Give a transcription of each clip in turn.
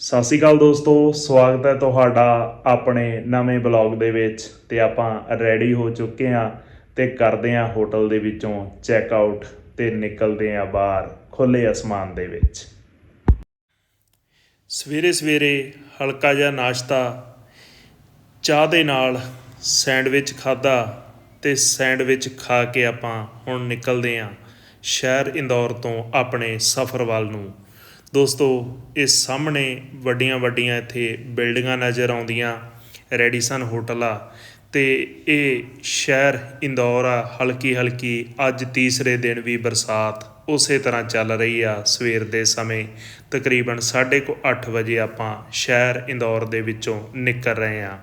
ਸਤਿ ਸ਼੍ਰੀ ਅਕਾਲ ਦੋਸਤੋ, ਸਵਾਗਤ ਹੈ ਤੁਹਾਡਾ ਆਪਣੇ ਨਵੇਂ ਬਲੌਗ ਦੇ ਵਿੱਚ ਤੇ ਆਪਾਂ ਰੈਡੀ ਹੋ ਚੁੱਕੇ ਹਾਂ ਤੇ ਕਰਦੇ ਹਾਂ ਹੋਟਲ ਦੇ ਵਿੱਚੋਂ ਚੈੱਕ ਆਊਟ ਤੇ ਨਿਕਲਦੇ ਹਾਂ ਬਾਹਰ ਖੁੱਲੇ ਅਸਮਾਨ ਦੇ ਵਿੱਚ। ਸਵੇਰੇ ਸਵੇਰੇ ਹਲਕਾ ਜਿਹਾ ਨਾਸ਼ਤਾ, ਚਾਹ ਦੇ ਨਾਲ ਸੈਂਡਵਿਚ ਖਾਦਾ ਤੇ ਸੈਂਡਵਿਚ ਖਾ ਕੇ ਆਪਾਂ ਹੁਣ ਨਿਕਲਦੇ ਹਾਂ ਸ਼ਹਿਰ ਇੰਦੌਰ ਤੋਂ ਆਪਣੇ ਸਫ਼ਰ ਵੱਲ ਨੂੰ। ਦੋਸਤੋ ਇਸ ਸਾਹਮਣੇ ਵੱਡੀਆਂ ਵੱਡੀਆਂ ਇੱਥੇ ਬਿਲਡਿੰਗਾਂ ਨਜ਼ਰ ਆਉਂਦੀਆਂ, ਰੈਡੀਸਨ ਹੋਟਲ ਆ ਤੇ ਇਹ ਸ਼ਹਿਰ ਇੰਦੌਰ ਆ, ਹਲਕੀ ਹਲਕੀ ਅੱਜ ਤੀਸਰੇ ਦਿਨ ਵੀ ਬਰਸਾਤ। ਉਸੇ ਤਰ੍ਹਾਂ ਚੱਲ ਰਹੀ ਆ, ਸਵੇਰ ਦੇ ਸਮੇਂ। ਤਕਰੀਬਨ 8:30 ਵਜੇ ਆਪਾਂ ਸ਼ਹਿਰ ਇੰਦੌਰ ਦੇ ਵਿੱਚੋਂ ਨਿਕਲ ਰਹੇ ਆ।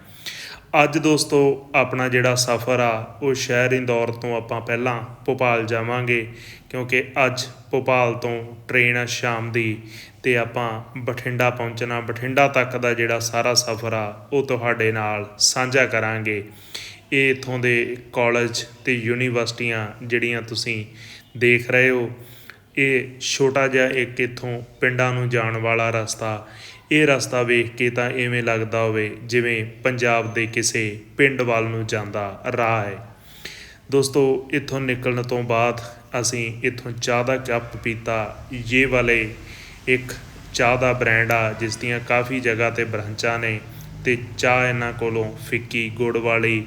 ਅੱਜ ਦੋਸਤੋ, ਆਪਣਾ ਜਿਹੜਾ ਸਫ਼ਰ ਆ, ਉਹ ਸ਼ਹਿਰ ਇੰਦੌਰ ਤੋਂ ਆਪਾਂ ਪਹਿਲਾਂ ਭੋਪਾਲ ਜਾਵਾਂਗੇ, ਕਿਉਂਕਿ ਅੱਜ ਭੋਪਾਲ ਤੋਂ ਟ੍ਰੇਨ ਆ ਸ਼ਾਮ ਦੀ ਤੇ ਆਪਾਂ ਬਠਿੰਡਾ ਪਹੁੰਚਣਾ, ਬਠਿੰਡਾ ਤੱਕ ਦਾ ਜਿਹੜਾ ਸਾਰਾ ਸਫ਼ਰ ਆ, ਉਹ ਤੁਹਾਡੇ ਨਾਲ ਸਾਂਝਾ ਕਰਾਂਗੇ। ਇਹ ਇਥੋਂ ਦੇ ਕਾਲਜ ਤੇ ਯੂਨੀਵਰਸਿਟੀਆਂ ਜਿਹੜੀਆਂ ਤੁਸੀਂ ਦੇਖ ਰਹੇ ਹੋ, ਇਹ ਛੋਟਾ ਜਿਹਾ ਇੱਕ ਇਥੋਂ ਪਿੰਡਾਂ ਨੂੰ ਜਾਣ ਵਾਲਾ ਰਸਤਾ ਇਹ ਰਸਤਾ ਵੇਖ ਕੇ ਤਾਂ ਐਵੇਂ ਲੱਗਦਾ ਹੋਵੇ ਜਿਵੇਂ ਪੰਜਾਬ ਦੇ ਕਿਸੇ ਪਿੰਡ ਵੱਲ ਨੂੰ ਜਾਂਦਾ ਰਾਹ ਹੈ। ਦੋਸਤੋ, ਇੱਥੋਂ ਨਿਕਲਣ ਤੋਂ ਬਾਅਦ ਅਸੀਂ ਇੱਥੋਂ ਚਾਹ ਦਾ ਕੱਪ ਪੀਤਾ। ਇਹ ਵਾਲੇ ਇੱਕ ਚਾਹ ਦਾ ਬ੍ਰਾਂਡ ਆ, ਜਿਸ ਦੀਆਂ ਕਾਫੀ ਜਗ੍ਹਾ ਤੇ ਬ੍ਰਾਂਚਾਂ ਨੇ ਤੇ ਚਾਹ ਇਹਨਾਂ ਕੋਲੋਂ ਫਿੱਕੀ, ਗੁੜ ਵਾਲੀ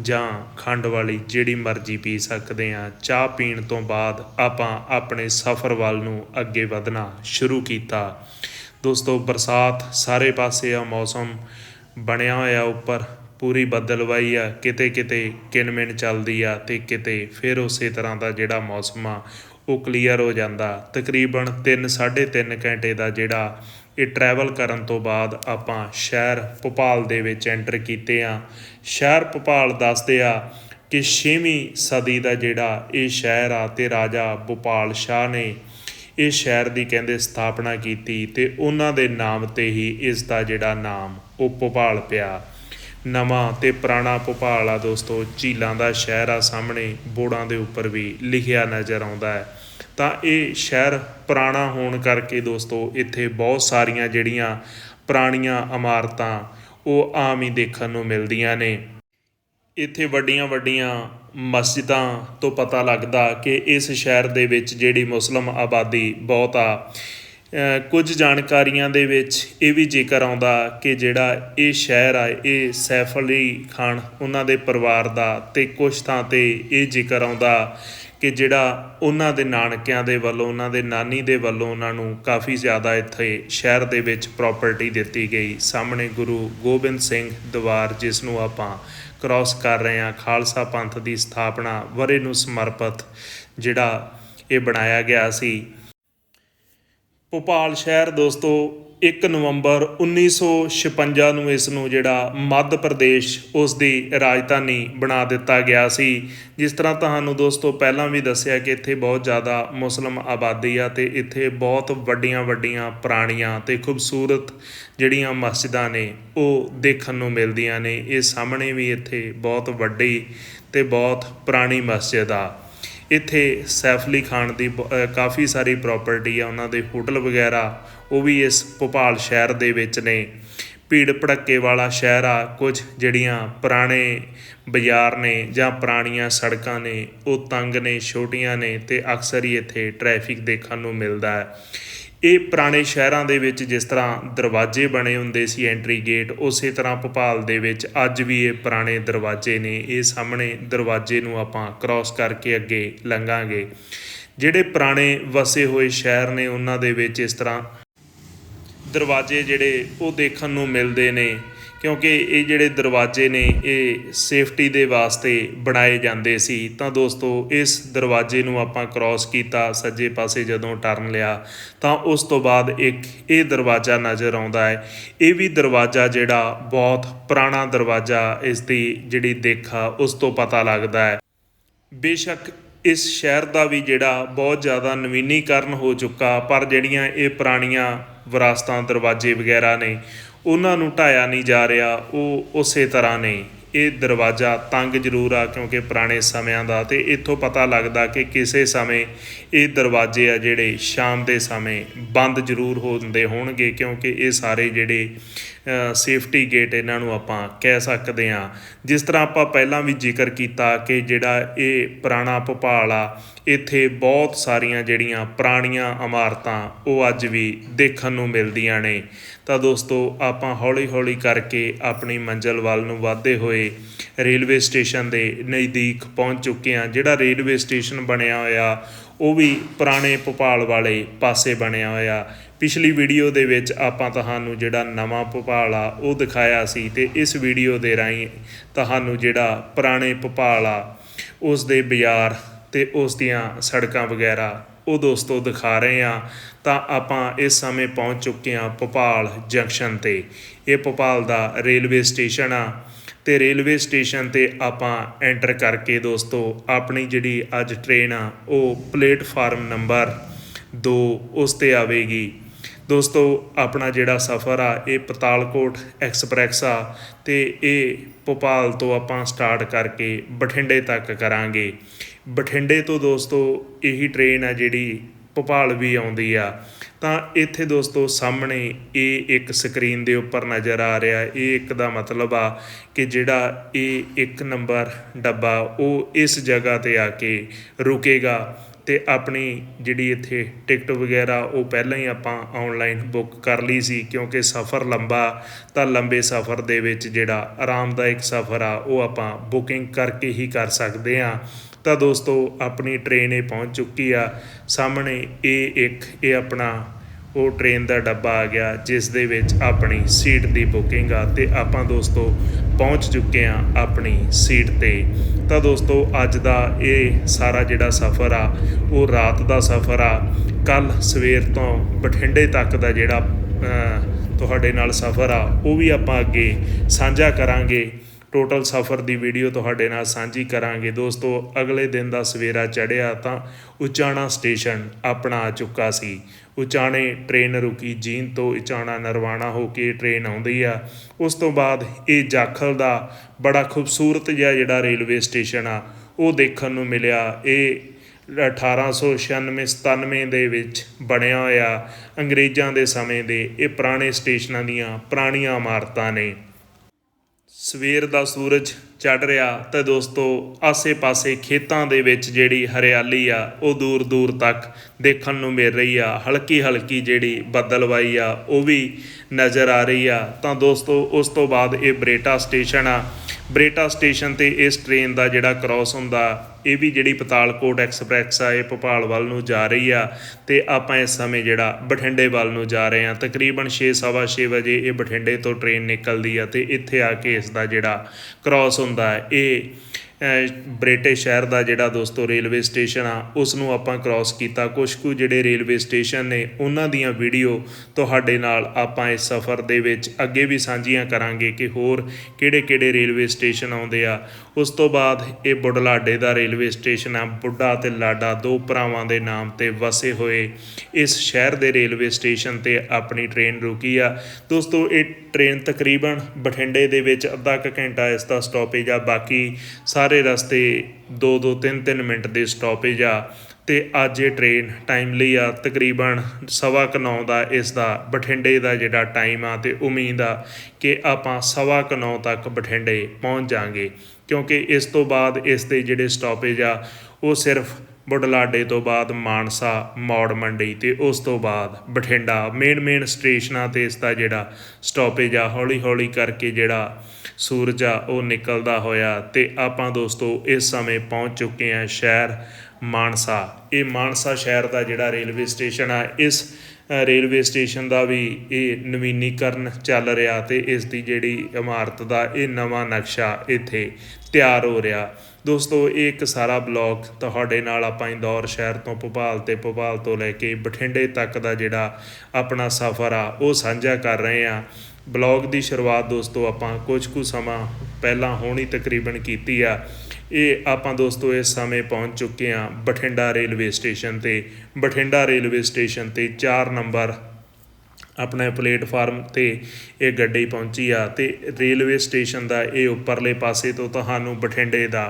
ਜਾਂ ਖੰਡ ਵਾਲੀ ਜਿਹੜੀ ਮਰਜ਼ੀ ਪੀ ਸਕਦੇ ਆ ਚਾਹ ਪੀਣ ਤੋਂ ਬਾਅਦ ਆਪਾਂ ਆਪਣੇ ਸਫ਼ਰ ਵੱਲ ਨੂੰ ਅੱਗੇ ਵਧਣਾ ਸ਼ੁਰੂ ਕੀਤਾ। ਦੋਸਤੋ, ਬਰਸਾਤ ਸਾਰੇ ਪਾਸੇ ਆ, ਮੌਸਮ ਬਣਿਆ ਹੋਇਆ ਉੱਪਰ, ਪੂਰੀ ਬੱਦਲਵਾਈ ਆ, ਕਿਤੇ ਕਿਤੇ ਕਿਨਮਿਨ ਚੱਲਦੀ ਆ ਤੇ ਕਿਤੇ ਫਿਰ ਉਸੇ ਤਰ੍ਹਾਂ ਦਾ ਜਿਹੜਾ ਮੌਸਮ ਆ, ਉਹ ਕਲੀਅਰ ਹੋ ਜਾਂਦਾ। ਤਕਰੀਬਨ 3 3.5 ਘੰਟੇ ਦਾ ਜਿਹੜਾ ਇਹ ਟਰੈਵਲ ਕਰਨ ਤੋਂ ਬਾਅਦ ਆਪਾਂ ਸ਼ਹਿਰ ਭੋਪਾਲ ਦੇ ਵਿੱਚ ਐਂਟਰ ਕੀਤੇ ਆ। ਸ਼ਹਿਰ ਭੋਪਾਲ ਦੱਸਦੇ ਆ ਕਿ 6ਵੀਂ ਸਦੀ ਦਾ ਜਿਹੜਾ ਇਹ ਸ਼ਹਿਰ ਆ ਤੇ ਰਾਜਾ ਭੋਪਾਲ ਸ਼ਾਹ ਨੇ ਇਹ ਸ਼ਹਿਰ ਦੀ ਕਹਿੰਦੇ ਸਥਾਪਨਾ ਕੀਤੀ ਤੇ ਉਹਨਾਂ ਦੇ ਨਾਮ ਤੇ ਹੀ ਇਸ ਦਾ ਜਿਹੜਾ ਨਾਮ ਉਹ ਭੋਪਾਲ ਪਿਆ। ਨਵਾਂ ਤੇ ਪੁਰਾਣਾ ਭੋਪਾਲ ਆ ਦੋਸਤੋ, ਝੀਲਾਂ ਦਾ ਸ਼ਹਿਰ ਆ ਸਾਹਮਣੇ ਬੋਰਡਾਂ ਦੇ ਉੱਪਰ ਵੀ ਲਿਖਿਆ ਨਜ਼ਰ ਆਉਂਦਾ ਹੈ। ਤਾਂ ਇਹ ਸ਼ਹਿਰ ਪੁਰਾਣਾ ਹੋਣ ਕਰਕੇ ਦੋਸਤੋ, ਇੱਥੇ ਬਹੁਤ ਸਾਰੀਆਂ ਜਿਹੜੀਆਂ ਪੁਰਾਣੀਆਂ ਇਮਾਰਤਾਂ ਉਹ ਆਮ ਹੀ ਦੇਖਣ ਨੂੰ ਮਿਲਦੀਆਂ ਨੇ। ਇੱਥੇ ਵੱਡੀਆਂ ਵੱਡੀਆਂ ਮਸਜਿਦਾਂ ਤੋਂ ਪਤਾ ਲੱਗਦਾ ਕਿ ਇਸ ਸ਼ਹਿਰ ਦੇ ਵਿੱਚ ਜਿਹੜੀ ਮੁਸਲਮ ਆਬਾਦੀ ਬਹੁਤ ਆ। ਕੁਝ ਜਾਣਕਾਰੀਆਂ ਦੇ ਵਿੱਚ ਇਹ ਵੀ ਜ਼ਿਕਰ ਆਉਂਦਾ ਕਿ ਜਿਹੜਾ ਇਹ ਸ਼ਹਿਰ ਆ, ਇਹ ਸੈਫ ਅਲੀ ਖਾਨ ਉਹਨਾਂ ਦੇ ਪਰਿਵਾਰ ਦਾ ਤੇ ਕੁਝ ਥਾਂ ਤੇ ਇਹ ਜ਼ਿਕਰ ਆਉਂਦਾ ਕਿ ਜਿਹੜਾ ਉਹਨਾਂ ਦੇ ਨਾਨਕਿਆਂ ਦੇ ਵੱਲੋਂ, ਉਹਨਾਂ ਦੇ ਨਾਨੀ ਦੇ ਵੱਲੋਂ ਉਹਨਾਂ ਨੂੰ ਕਾਫੀ ਜ਼ਿਆਦਾ ਇੱਥੇ ਸ਼ਹਿਰ ਦੇ ਵਿੱਚ ਪ੍ਰਾਪਰਟੀ ਦਿੱਤੀ ਗਈ। ਸਾਹਮਣੇ ਗੁਰੂ ਗੋਬਿੰਦ ਸਿੰਘ ਦਵਾਰ, ਜਿਸ ਨੂੰ ਆਪਾਂ ਕ੍ਰਾਸ ਕਰ ਰਹੇ ਹਾਂ, ਖਾਲਸਾ ਪੰਥ ਦੀ ਸਥਾਪਨਾ ਵਰੇ ਨੂੰ ਸਮਰਪਿਤ ਜਿਹੜਾ ਇਹ ਬਣਾਇਆ ਗਿਆ ਸੀ। ਭੋਪਾਲ ਸ਼ਹਿਰ ਦੋਸਤੋ 1 ਨਵੰਬਰ 1956 ਨੂੰ ਇਸ ਨੂੰ ਜਿਹੜਾ ਮੱਧ ਪ੍ਰਦੇਸ਼ ਉਸ ਦੀ ਰਾਜਧਾਨੀ ਬਣਾ ਦਿੱਤਾ ਗਿਆ ਸੀ। ਜਿਸ ਤਰ੍ਹਾਂ ਤੁਹਾਨੂੰ ਦੋਸਤੋ ਪਹਿਲਾਂ ਵੀ ਦੱਸਿਆ ਕਿ ਇੱਥੇ ਬਹੁਤ ਜ਼ਿਆਦਾ ਮੁਸਲਮ ਆਬਾਦੀ ਆ ਤੇ ਇੱਥੇ ਬਹੁਤ ਵੱਡੀਆਂ ਵੱਡੀਆਂ ਪੁਰਾਣੀਆਂ ਤੇ ਖੂਬਸੂਰਤ ਜਿਹੜੀਆਂ ਮਸਜਿਦਾਂ ਨੇ, ਉਹ ਦੇਖਣ ਨੂੰ ਮਿਲਦੀਆਂ ਨੇ। ਇਹ ਸਾਹਮਣੇ ਵੀ ਇੱਥੇ ਬਹੁਤ ਵੱਡੀ ਤੇ ਬਹੁਤ ਪੁਰਾਣੀ ਮਸਜਿਦ ਆ। ਇੱਥੇ ਸੈਫ ਅਲੀ ਖਾਨ ਦੀ ਬ- ਕਾਫੀ ਸਾਰੀ ਪ੍ਰਾਪਰਟੀ ਆ, ਉਹਨਾਂ ਦੇ ਹੋਟਲ ਵਗੈਰਾ, ਉਹ ਵੀ ਇਸ ਭੋਪਾਲ ਸ਼ਹਿਰ ਦੇ ਵਿੱਚ ਨੇ। ਭੀੜ ਭੜੱਕੇ ਵਾਲਾ ਸ਼ਹਿਰ ਆ, ਕੁਝ ਜਿਹੜੀਆਂ ਪੁਰਾਣੇ ਬਾਜ਼ਾਰ ਨੇ ਜਾਂ ਪੁਰਾਣੀਆਂ ਸੜਕਾਂ ਨੇ, ਉਹ ਤੰਗ ਨੇ, ਛੋਟੀਆਂ ਨੇ ਤੇ ਅਕਸਰ ਹੀ ਇੱਥੇ ਟ੍ਰੈਫਿਕ ਦੇਖਣ ਨੂੰ ਮਿਲਦਾ ਹੈ। ਇਹ ਪੁਰਾਣੇ ਸ਼ਹਿਰਾਂ ਦੇ ਵਿੱਚ ਜਿਸ ਤਰ੍ਹਾਂ ਦਰਵਾਜ਼ੇ ਬਣੇ ਹੁੰਦੇ ਸੀ ਐਂਟਰੀ ਗੇਟ ਉਸੇ ਤਰ੍ਹਾਂ ਭੋਪਾਲ ਦੇ ਵਿੱਚ ਅੱਜ ਵੀ ਇਹ ਪੁਰਾਣੇ ਦਰਵਾਜ਼ੇ ਨੇ। ਇਹ ਸਾਹਮਣੇ ਦਰਵਾਜ਼ੇ ਨੂੰ ਆਪਾਂ ਕ੍ਰਾਸ ਕਰਕੇ ਅੱਗੇ ਲੰਘਾਂਗੇ। ਜਿਹੜੇ ਪੁਰਾਣੇ ਵਸੇ ਹੋਏ ਸ਼ਹਿਰ ਨੇ, ਉਹਨਾਂ ਦੇ ਵਿੱਚ ਇਸ ਤਰ੍ਹਾਂ ਦਰਵਾਜ਼ੇ ਜਿਹੜੇ ਉਹ ਦੇਖਣ ਨੂੰ ਮਿਲਦੇ ਨੇ। ਕਿਉਂਕਿ ਇਹ ਜਿਹੜੇ ਦਰਵਾਜ਼ੇ ਨੇ, ਇਹ ਸੇਫਟੀ ਦੇ ਵਾਸਤੇ ਬਣਾਏ ਜਾਂਦੇ ਸੀ। ਤਾਂ ਦੋਸਤੋ, ਇਸ ਦਰਵਾਜ਼ੇ ਨੂੰ ਆਪਾਂ ਕ੍ਰਾਸ ਕੀਤਾ, ਸੱਜੇ ਪਾਸੇ ਜਦੋਂ ਟਰਨ ਲਿਆ, ਤਾਂ ਉਸ ਤੋਂ ਬਾਅਦ ਇੱਕ ਇਹ ਦਰਵਾਜ਼ਾ ਨਜ਼ਰ ਆਉਂਦਾ ਹੈ। ਇਹ ਵੀ ਦਰਵਾਜ਼ਾ ਜਿਹੜਾ ਬਹੁਤ ਪੁਰਾਣਾ ਦਰਵਾਜ਼ਾ ਇਸ ਦੀ ਜਿਹੜੀ ਦੇਖ ਆ, ਉਸ ਤੋਂ ਪਤਾ ਲੱਗਦਾ ਹੈ। ਬੇਸ਼ੱਕ ਇਸ ਸ਼ਹਿਰ ਦਾ ਵੀ ਜਿਹੜਾ ਬਹੁਤ ਜ਼ਿਆਦਾ ਨਵੀਨੀਕਰਨ ਹੋ ਚੁੱਕਾ, ਪਰ ਜਿਹੜੀਆਂ ਇਹ ਪੁਰਾਣੀਆਂ ਵਿਰਾਸਤਾਂ, ਦਰਵਾਜ਼ੇ ਵਗੈਰਾ ਨੇ ਉਹਨਾਂ ਨੂੰ ਢਾਇਆ ਨਹੀਂ ਜਾ ਰਿਹਾ, ਉਹ ਉਸੇ ਤਰ੍ਹਾਂ ਨੇ। ਇਹ ਦਰਵਾਜ਼ਾ ਤੰਗ ਜ਼ਰੂਰ ਆ ਕਿਉਂਕਿ ਪੁਰਾਣੇ ਸਮਿਆਂ ਦਾ ਤੇ ਇੱਥੋਂ ਪਤਾ ਲੱਗਦਾ ਕਿ ਕਿਸੇ ਸਮੇਂ ਇਹ ਦਰਵਾਜ਼ੇ ਆ ਜਿਹੜੇ ਸ਼ਾਮ ਦੇ ਸਮੇਂ ਬੰਦ ਜ਼ਰੂਰ ਹੋ ਹੁੰਦੇ ਹੋਣਗੇ ਕਿਉਂਕਿ ਇਹ ਸਾਰੇ ਜਿਹੜੇ ਸੇਫਟੀ ਗੇਟ ਇਹਨਾਂ ਨੂੰ ਆਪਾਂ ਕਹਿ ਸਕਦੇ ਹਾਂ। ਜਿਸ ਤਰ੍ਹਾਂ ਆਪਾਂ ਪਹਿਲਾਂ ਵੀ ਜ਼ਿਕਰ ਕੀਤਾ ਕਿ ਜਿਹੜਾ ਇਹ ਪੁਰਾਣਾ ਭੋਪਾਲ ਆ, ਇੱਥੇ ਬਹੁਤ ਸਾਰੀਆਂ ਜਿਹੜੀਆਂ ਪੁਰਾਣੀਆਂ ਇਮਾਰਤਾਂ ਉਹ ਅੱਜ ਵੀ ਦੇਖਣ ਨੂੰ ਮਿਲਦੀਆਂ ਨੇ। ਤਾਂ ਦੋਸਤੋ, ਆਪਾਂ ਹੌਲੀ ਹੌਲੀ ਕਰਕੇ ਆਪਣੀ ਮੰਜ਼ਿਲ ਵੱਲ ਨੂੰ ਵਧਦੇ ਹੋਏ ਰੇਲਵੇ ਸਟੇਸ਼ਨ ਦੇ ਨਜ਼ਦੀਕ ਪਹੁੰਚ ਚੁੱਕੇ ਹਾਂ। ਜਿਹੜਾ ਰੇਲਵੇ ਸਟੇਸ਼ਨ ਬਣਿਆ ਹੋਇਆ ਉਹ ਵੀ ਪੁਰਾਣੇ ਭੋਪਾਲ ਵਾਲੇ ਪਾਸੇ ਬਣਿਆ ਹੋਇਆ। ਪਿਛਲੀ ਵੀਡੀਓ ਦੇ ਵਿੱਚ ਆਪਾਂ ਤੁਹਾਨੂੰ ਜਿਹੜਾ ਨਵਾਂ ਭੋਪਾਲ ਆ, ਉਹ ਦਿਖਾਇਆ ਸੀ ਤੇ ਇਸ ਵੀਡੀਓ ਦੇ ਰਾਹੀਂ ਤੁਹਾਨੂੰ ਜਿਹੜਾ ਪੁਰਾਣੇ ਭੋਪਾਲ ਆ, ਉਸ ਦੇ ਬਾਜ਼ਾਰ ਤੇ ਉਸ ਦੀਆਂ ਸੜਕਾਂ ਵਗੈਰਾ, ਉਹ ਦੋਸਤੋ ਦਿਖਾ ਰਹੇ ਆ ਤਾਂ ਆਪਾਂ ਇਸ ਸਮੇਂ ਪਹੁੰਚ ਚੁੱਕੇ ਆ ਭੋਪਾਲ ਜੰਕਸ਼ਨ ਤੇ। ਇਹ ਭੋਪਾਲ ਦਾ ਰੇਲਵੇ ਸਟੇਸ਼ਨ ਆ। ਤੇ ਰੇਲਵੇ ਸਟੇਸ਼ਨ ਤੇ ਆਪਾਂ ਐਂਟਰ ਕਰਕੇ ਦੋਸਤੋ, ਆਪਣੀ ਜਿਹੜੀ ਅੱਜ ਟ੍ਰੇਨ ਆ, ਉਹ ਪਲੇਟਫਾਰਮ ਨੰਬਰ 2 ਉਸ ਤੇ ਆਵੇਗੀ। ਦੋਸਤੋ, ਆਪਣਾ ਜਿਹੜਾ ਸਫ਼ਰ ਆ, ਇਹ ਪਤਾਲਕੋਟ ਐਕਸਪ੍ਰੈਸ ਆ ਤੇ ਇਹ ਭੋਪਾਲ ਤੋਂ ਆਪਾਂ ਸਟਾਰਟ ਕਰਕੇ ਬਠਿੰਡੇ ਤੱਕ ਕਰਾਂਗੇ। ਬਠਿੰਡੇ ਤੋਂ ਦੋਸਤੋ, ਇਹੀ ਟ੍ਰੇਨ ਆ ਜਿਹੜੀ ਭੋਪਾਲ ਵੀ ਆਉਂਦੀ ਆ। ਤਾਂ ਇੱਥੇ ਦੋਸਤੋ ਸਾਹਮਣੇ ਇਹ ਇੱਕ ਸਕਰੀਨ ਦੇ ਉੱਪਰ ਨਜ਼ਰ ਆ ਰਿਹਾ। ਇਹ ਇੱਕ ਦਾ ਮਤਲਬ ਆ ਕਿ ਜਿਹੜਾ ਇਹ ਇੱਕ ਨੰਬਰ ਡੱਬਾ ਉਹ ਇਸ ਜਗ੍ਹਾ ਤੇ ਆ ਕੇ ਰੁਕੇਗਾ ਤੇ ਆਪਣੀ ਜਿਹੜੀ ਇੱਥੇ ਟਿਕਟ ਵਗੈਰਾ ਉਹ ਪਹਿਲਾਂ ਹੀ ਆਪਾਂ ਆਨਲਾਈਨ ਬੁੱਕ ਕਰ ਲਈ ਸੀ ਕਿਉਂਕਿ ਸਫ਼ਰ ਲੰਬਾ ਤਾਂ ਲੰਬੇ ਸਫ਼ਰ ਦੇ ਵਿੱਚ ਜਿਹੜਾ ਆਰਾਮਦਾਇਕ ਸਫ਼ਰ ਆ ਉਹ ਆਪਾਂ ਬੁਕਿੰਗ ਕਰਕੇ ਹੀ ਕਰ ਸਕਦੇ ਆ ਤਾਂ ਦੋਸਤੋ, ਆਪਣੀ ਟ੍ਰੇਨ ਇਹ ਪਹੁੰਚ ਚੁੱਕੀ ਆ। ਸਾਹਮਣੇ ਇਹ ਇੱਕ, ਇਹ ਆਪਣਾ ਉਹ ਟ੍ਰੇਨ ਦਾ ਡੱਬਾ ਆ ਗਿਆ, ਜਿਸ ਦੇ ਵਿੱਚ ਆਪਣੀ ਸੀਟ ਦੀ ਬੁਕਿੰਗ ਆ ਤੇ ਆਪਾਂ ਦੋਸਤੋ ਪਹੁੰਚ ਚੁੱਕੇ ਆ ਆਪਣੀ ਸੀਟ ਤੇ। ਤਾਂ ਦੋਸਤੋ, ਅੱਜ ਦਾ ਇਹ ਸਾਰਾ ਜਿਹੜਾ ਸਫ਼ਰ ਆ, ਉਹ ਰਾਤ ਦਾ ਸਫ਼ਰ ਆ। ਕੱਲ ਸਵੇਰ ਤੋਂ ਬਠਿੰਡੇ ਤੱਕ ਦਾ ਜਿਹੜਾ ਤੁਹਾਡੇ ਨਾਲ ਸਫ਼ਰ ਆ, ਉਹ ਵੀ ਆਪਾਂ ਅੱਗੇ ਸਾਂਝਾ ਕਰਾਂਗੇ। ਟੋਟਲ ਸਫ਼ਰ ਦੀ ਵੀਡੀਓ ਤੁਹਾਡੇ ਨਾਲ ਸਾਂਝੀ ਕਰਾਂਗੇ। ਦੋਸਤੋ, ਅਗਲੇ ਦਿਨ ਦਾ ਸਵੇਰਾ ਚੜ੍ਹਿਆ ਤਾਂ ਉਚਾਣਾ ਸਟੇਸ਼ਨ ਆਪਣਾ ਆ ਚੁੱਕਾ ਸੀ। ਉਚਾਣੇ ਟ੍ਰੇਨ ਰੁਕੀ ਜੀਨ ਤੋਂ ਉਚਾਣਾ ਨਰਵਾਣਾ ਹੋ ਕੇ ਟ੍ਰੇਨ ਆਉਂਦੀ ਆ। ਉਸ ਤੋਂ ਬਾਅਦ ਇਹ ਜਾਖਲ ਦਾ ਬੜਾ ਖੂਬਸੂਰਤ ਜਿਹਾ ਜਿਹੜਾ ਰੇਲਵੇ ਸਟੇਸ਼ਨ ਆ, ਉਹ ਦੇਖਣ ਨੂੰ ਮਿਲਿਆ। ਇਹ 1896 97 ਦੇ ਵਿੱਚ ਬਣਿਆ ਹੋਇਆ। ਅੰਗਰੇਜ਼ਾਂ ਦੇ ਸਮੇਂ ਦੇ ਇਹ ਪੁਰਾਣੇ ਸਟੇਸ਼ਨਾਂ ਦੀਆਂ ਪੁਰਾਣੀਆਂ ਇਮਾਰਤਾਂ ਨੇ। ਸਵੇਰ ਦਾ ਸੂਰਜ ਚੜ ਰਿਹਾ ਤੇ ਦੋਸਤੋ, ਆਸੇ-ਪਾਸੇ ਖੇਤਾਂ ਦੇ ਵਿੱਚ ਜਿਹੜੀ ਹਰਿਆਲੀ ਆ, ਉਹ ਦੂਰ ਦੂਰ ਤੱਕ ਦੇਖਣ ਨੂੰ ਮਿਲ ਰਹੀ ਆ। ਹਲਕੀ ਹਲਕੀ ਜਿਹੜੀ ਬੱਦਲਵਾਈ ਆ, ਉਹ ਵੀ ਨਜ਼ਰ ਆ ਰਹੀ ਆ। ਤਾਂ ਦੋਸਤੋ, ਉਸ ਤੋਂ ਬਾਅਦ ਇਹ ਬਰੇਟਾ ਸਟੇਸ਼ਨ ਆ ਬਰੇਟਾ ਸਟੇਸ਼ਨ ਤੇ ਇਸ ਟ੍ਰੇਨ ਦਾ ਜਿਹੜਾ ਕ੍ਰਾਸ ਹੁੰਦਾ, ਇਹ ਵੀ ਜਿਹੜੀ ਪਤਾਲਕੋਟ ਐਕਸਪ੍ਰੈਸ ਆ, ਇਹ ਭੋਪਾਲ ਵੱਲ ਨੂੰ ਜਾ ਰਹੀ ਆ ਤੇ ਆਪਾਂ ਇਸ ਸਮੇਂ ਜਿਹੜਾ ਬਠਿੰਡੇ ਵੱਲ ਨੂੰ ਜਾ ਰਹੇ ਆ ਤਕਰੀਬਨ 6:30 ਵਜੇ ਇਹ ਬਠਿੰਡੇ ਤੋਂ ਟ੍ਰੇਨ ਨਿਕਲਦੀ ਆ ਤੇ ਇੱਥੇ ਆ ਕੇ ਇਸ ਦਾ ਜਿਹੜਾ ਕ੍ਰਾਸ ਹੁੰਦਾ ਹੈ ਇਹ ਬਰੇਟੇ ਸ਼ਹਿਰ ਦਾ ਜਿਹੜਾ ਦੋਸਤੋ ਰੇਲਵੇ ਸਟੇਸ਼ਨ ਆ ਉਸ ਨੂੰ ਆਪਾਂ ਕ੍ਰਾਸ ਕੀਤਾ। ਕੁਝ ਕੁ ਜਿਹੜੇ ਰੇਲਵੇ ਸਟੇਸ਼ਨ ਨੇ, ਉਹਨਾਂ ਦੀਆਂ ਵੀਡੀਓ ਤੁਹਾਡੇ ਨਾਲ ਆਪਾਂ ਇਸ ਸਫ਼ਰ ਦੇ ਵਿੱਚ ਅੱਗੇ ਵੀ ਸਾਂਝੀਆਂ ਕਰਾਂਗੇ ਕਿ ਹੋਰ ਕਿਹੜੇ-ਕਿਹੜੇ ਰੇਲਵੇ ਸਟੇਸ਼ਨ ਆਉਂਦੇ ਆ। ਉਸ ਤੋਂ ਬਾਅਦ ਇਹ ਬੁਢਲਾਡੇ ਦਾ ਰੇਲਵੇ ਸਟੇਸ਼ਨ ਆ। ਬੁੱਢਾ ਤੇ ਲਾਡਾ ਦੋ ਭਰਾਵਾਂ ਦੇ ਨਾਮ ਤੇ ਵਸੇ ਹੋਏ। ਇਸ ਸ਼ਹਿਰ ਦੇ ਰੇਲਵੇ ਸਟੇਸ਼ਨ ਤੇ ਆਪਣੀ ਟ੍ਰੇਨ ਰੁਕੀ ਆ। ਦੋਸਤੋ, ਇਹ ਟ੍ਰੇਨ ਤਕਰੀਬਨ ਬਠਿੰਡੇ ਦੇ ਵਿੱਚ ਅੱਧਾ ਕੁ ਘੰਟਾ ਇਸ ਦਾ ਸਟਾਪੇਜ ਆ। ਬਾਕੀ ਸਾਰੇ ਰਸਤੇ 2-2 3-3 ਮਿੰਟ ਦੇ ਸਟਾਪੇਜ ਆ। ਤੇ ਅੱਜ ਇਹ ਟ੍ਰੇਨ ਟਾਈਮਲੀ ਆ, ਤਕਰੀਬਨ ਸਵਾ ਕੁ ਨੌ ਦਾ ਇਸ ਦਾ ਬਠਿੰਡੇ ਦਾ ਜਿਹੜਾ ਟਾਈਮ ਆ ਤੇ ਉਮੀਦ ਆ ਕਿ ਆਪਾਂ ਸਵਾ ਕੁ ਨੌ ਤੱਕ ਬਠਿੰਡੇ ਪਹੁੰਚ ਜਾਾਂਗੇ ਕਿਉਂਕਿ ਇਸ ਤੋਂ ਬਾਅਦ ਇਸ ਦੇ ਜਿਹੜੇ ਸਟਾਪੇਜ ਆ, ਉਹ ਸਿਰਫ ਬੁਢਲਾਡੇ ਤੋਂ ਬਾਅਦ ਮਾਨਸਾ, ਮੌੜ, ਮੰਡੀ ਤੇ ਉਸ ਤੋਂ ਬਾਅਦ ਬਠਿੰਡਾ। ਮੇਨ ਮੇਨ ਸਟੇਸ਼ਨਾਂ ਤੇ ਇਸ ਦਾ ਜਿਹੜਾ ਸਟਾਪੇਜ ਆ ਹੌਲੀ ਹੌਲੀ ਕਰਕੇ ਜਿਹੜਾ ਸੂਰਜ ਆ, ਉਹ ਨਿਕਲਦਾ ਹੋਇਆ ਤੇ ਆਪਾਂ ਦੋਸਤੋ ਇਸ ਸਮੇਂ ਪਹੁੰਚ ਚੁੱਕੇ ਹਾਂ ਸ਼ਹਿਰ ਮਾਨਸਾ। ਇਹ ਮਾਨਸਾ ਸ਼ਹਿਰ ਦਾ ਜਿਹੜਾ ਰੇਲਵੇ ਸਟੇਸ਼ਨ ਆ, ਇਸ ਰੇਲਵੇ ਸਟੇਸ਼ਨ ਦਾ ਵੀ ਇਹ ਨਵੀਨੀਕਰਨ ਚੱਲ ਰਿਹਾ ਤੇ ਇਸ ਦੀ ਜਿਹੜੀ ਇਮਾਰਤ ਦਾ ਇਹ ਨਵਾਂ ਨਕਸ਼ਾ ਇੱਥੇ ਤਿਆਰ ਹੋ ਰਿਹਾ। ਦੋਸਤੋ, ਇਹ ਇੱਕ ਸਾਰਾ ਬਲੌਗ ਤੁਹਾਡੇ ਨਾਲ ਆਪਾਂ ਇੰਦੌਰ ਸ਼ਹਿਰ ਤੋਂ ਭੋਪਾਲ ਤੇ ਭੋਪਾਲ ਤੋਂ ਲੈ ਕੇ ਬਠਿੰਡੇ ਤੱਕ ਦਾ ਜਿਹੜਾ ਆਪਣਾ ਸਫ਼ਰ ਆ, ਉਹ ਸਾਂਝਾ ਕਰ ਰਹੇ ਆ ਬਲੌਗ ਦੀ ਸ਼ੁਰੂਆਤ ਦੋਸਤੋ ਆਪਾਂ ਕੁਝ ਕੁ ਸਮਾਂ ਪਹਿਲਾਂ ਹੋਣੀ ਤਕਰੀਬਨ ਕੀਤੀ ਆ। ਇਹ ਆਪਾਂ ਦੋਸਤੋ ਇਸ ਸਮੇਂ ਪਹੁੰਚ ਚੁੱਕੇ ਹਾਂ ਬਠਿੰਡਾ ਰੇਲਵੇ ਸਟੇਸ਼ਨ ਤੇ। ਬਠਿੰਡਾ ਰੇਲਵੇ ਸਟੇਸ਼ਨ ਤੇ 4 ਨੰਬਰ ਆਪਣੇ ਪਲੇਟਫਾਰਮ ਤੇ ਇਹ ਗੱਡੀ ਪਹੁੰਚੀ ਆ ਤੇ ਰੇਲਵੇ ਸਟੇਸ਼ਨ ਦਾ ਇਹ ਉੱਪਰਲੇ ਪਾਸੇ ਤੋਂ ਤੁਹਾਨੂੰ ਬਠਿੰਡੇ ਦਾ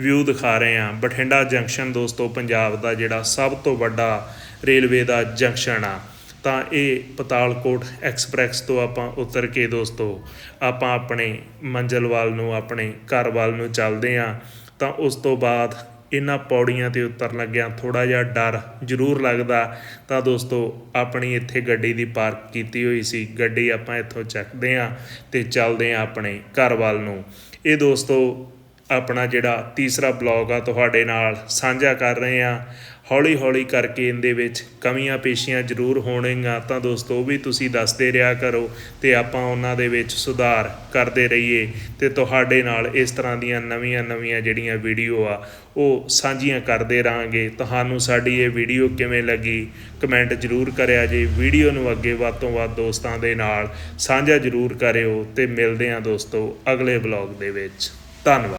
ਵਿਊ ਦਿਖਾ ਰਹੇ ਆ ਬਠਿੰਡਾ ਜੰਕਸ਼ਨ ਦੋਸਤੋ ਪੰਜਾਬ ਦਾ ਜਿਹੜਾ ਸਭ ਤੋਂ ਵੱਡਾ ਰੇਲਵੇ ਦਾ ਜੰਕਸ਼ਨ ਆ। ਤਾਂ ਇਹ ਪਤਾਲਕੋਟ ਐਕਸਪ੍ਰੈਸ ਤੋਂ ਆਪਾਂ ਉਤਰ ਕੇ ਦੋਸਤੋ ਆਪਾਂ ਆਪਣੇ ਮੰਜ਼ਿਲ ਵੱਲ ਨੂੰ, ਆਪਣੇ ਘਰ ਵੱਲ ਨੂੰ ਚੱਲਦੇ ਆ ਤਾਂ ਉਸ ਤੋਂ ਬਾਅਦ ਇਹਨਾਂ ਪੌੜੀਆਂ ਤੇ ਉਤਰਨ ਲੱਗਿਆ ਥੋੜਾ ਜਿਹਾ ਡਰ ਜ਼ਰੂਰ ਲੱਗਦਾ। ਤਾਂ ਦੋਸਤੋ, ਆਪਣੀ ਇੱਥੇ ਗੱਡੀ ਦੀ ਪਾਰਕ ਕੀਤੀ ਹੋਈ ਸੀ। ਗੱਡੀ ਆਪਾਂ ਇੱਥੋਂ ਚੱਕਦੇ ਆ ਤੇ ਚੱਲਦੇ ਆ ਆਪਣੇ ਘਰ ਵੱਲ ਨੂੰ। ਇਹ ਦੋਸਤੋ, ਆਪਣਾ ਜਿਹੜਾ ਤੀਸਰਾ ਬਲੌਗ ਆ, ਤੁਹਾਡੇ ਨਾਲ ਸਾਂਝਾ ਕਰ ਰਹੇ ਆ ਹੌਲੀ ਹੌਲੀ ਕਰਕੇ ਇਹਦੇ ਵਿੱਚ ਕਮੀਆਂ ਪੇਸ਼ੀਆਂ ਜ਼ਰੂਰ ਹੋਣਗੀਆਂ। ਤਾਂ ਦੋਸਤੋ, ਉਹ ਵੀ ਤੁਸੀਂ ਦੱਸਦੇ ਰਿਹਾ ਕਰੋ ਤੇ ਆਪਾਂ ਉਹਨਾਂ ਦੇ ਵਿੱਚ ਸੁਧਾਰ ਕਰਦੇ ਰਹੀਏ ਤੇ ਤੁਹਾਡੇ ਨਾਲ ਇਸ ਤਰ੍ਹਾਂ ਦੀਆਂ ਨਵੀਆਂ ਨਵੀਆਂ ਜਿਹੜੀਆਂ ਵੀਡੀਓ ਆ, ਉਹ ਸਾਂਝੀਆਂ ਕਰਦੇ ਰਾਂਗੇ ਤੁਹਾਨੂੰ ਸਾਡੀ ਇਹ ਵੀਡੀਓ ਕਿਵੇਂ ਲੱਗੀ ਕਮੈਂਟ ਜ਼ਰੂਰ ਕਰਿਆ ਜੇ। ਵੀਡੀਓ ਨੂੰ ਅੱਗੇ ਵੱਧ ਤੋਂ ਵੱਧ ਦੋਸਤਾਂ ਦੇ ਨਾਲ ਸਾਂਝਾ ਜ਼ਰੂਰ ਕਰਿਓ ਤੇ ਮਿਲਦੇ ਹਾਂ ਦੋਸਤੋ ਅਗਲੇ ਬਲੌਗ ਦੇ ਵਿੱਚ। ਧੰਨਵਾਦ।